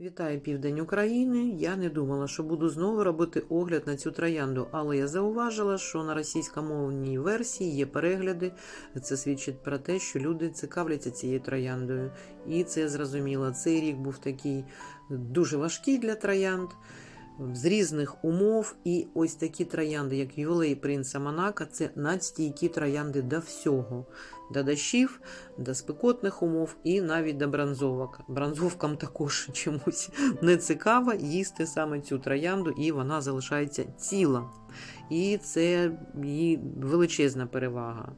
Вітаю південь України. Я не думала, що буду знову робити огляд на цю троянду, але я зауважила, що на російськомовній версії є перегляди. Це свідчить про те, що люди цікавляться цією трояндою. І це зрозуміло. Цей рік був такий дуже важкий для троянд. З різних умов, і ось такі троянди, як Юлей Принца Монако, це надстійкі троянди до всього, до дощів, до спекотних умов і навіть до бронзовок. Бронзовкам також чомусь не цікаво їсти саме цю троянду, і вона залишається ціла. І це її величезна перевага.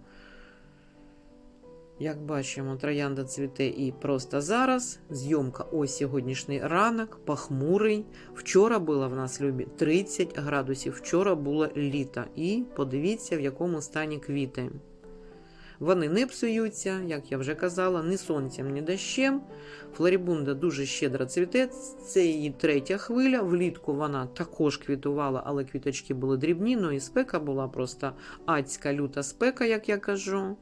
Як бачимо, троянда цвіте і просто зараз. Зйомка ось сьогоднішній ранок, похмурий. Вчора було в нас любі 30 градусів. Вчора було літо. І подивіться, в якому стані квіти. Вони не псуються, як я вже казала, ні сонцем, ні дощем. Флорібунда дуже щедро цвіте. Це її третя хвиля. Влітку вона також квітувала, але квіточки були дрібні. Ну і спека була просто адська люта спека, як я кажу.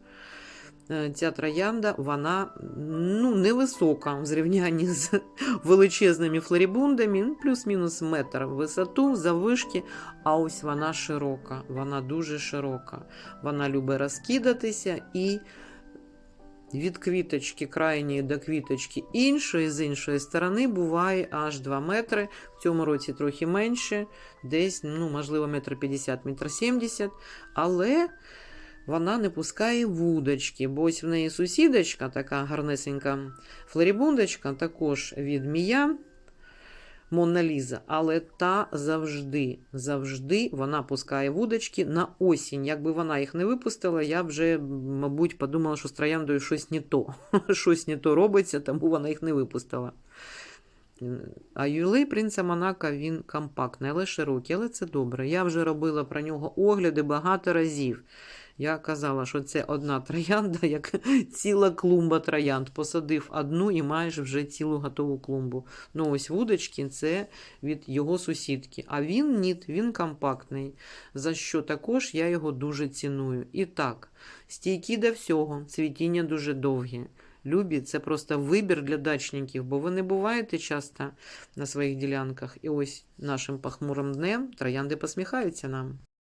Е, Ця троянда, вона ну, невисока в зрівнянні з величезними флорібундами, ну, плюс-мінус метр в висоту, завишки, а ось вона широка, вона дуже широка. Вона любить розкидатися і від квіточки крайньої до квіточки іншої, з іншої сторони, буває аж 2 метри. В цьому році трохи менше, десь, ну, можливо, метр 50, метр 70, але вона не пускає вудочки, бо ось в неї сусідочка, така гарнесенька флорібундочка, також від Мія Монна Ліза, але та завжди, завжди вона пускає вудочки на осінь. Якби вона їх не випустила, я вже, мабуть, подумала, що з трояндою щось не то. щось не то робиться, тому вона їх не випустила. А юлей принца Монако він компактний, але широкий, але це добре. Я вже робила про нього огляди багато разів. Я казала, що це одна троянда, як ціла клумба троянд. Посадив одну і маєш вже цілу готову клумбу. Ну, ось вудочки це від його сусідки. А він ні, він компактний. За що також я його дуже ціную. І так, стійкі до всього, цвітіння дуже довгі. Любі, це просто вибір для дачників, бо ви не буваєте часто на своїх ділянках. І ось нашим похмурим днем троянди посміхаються нам.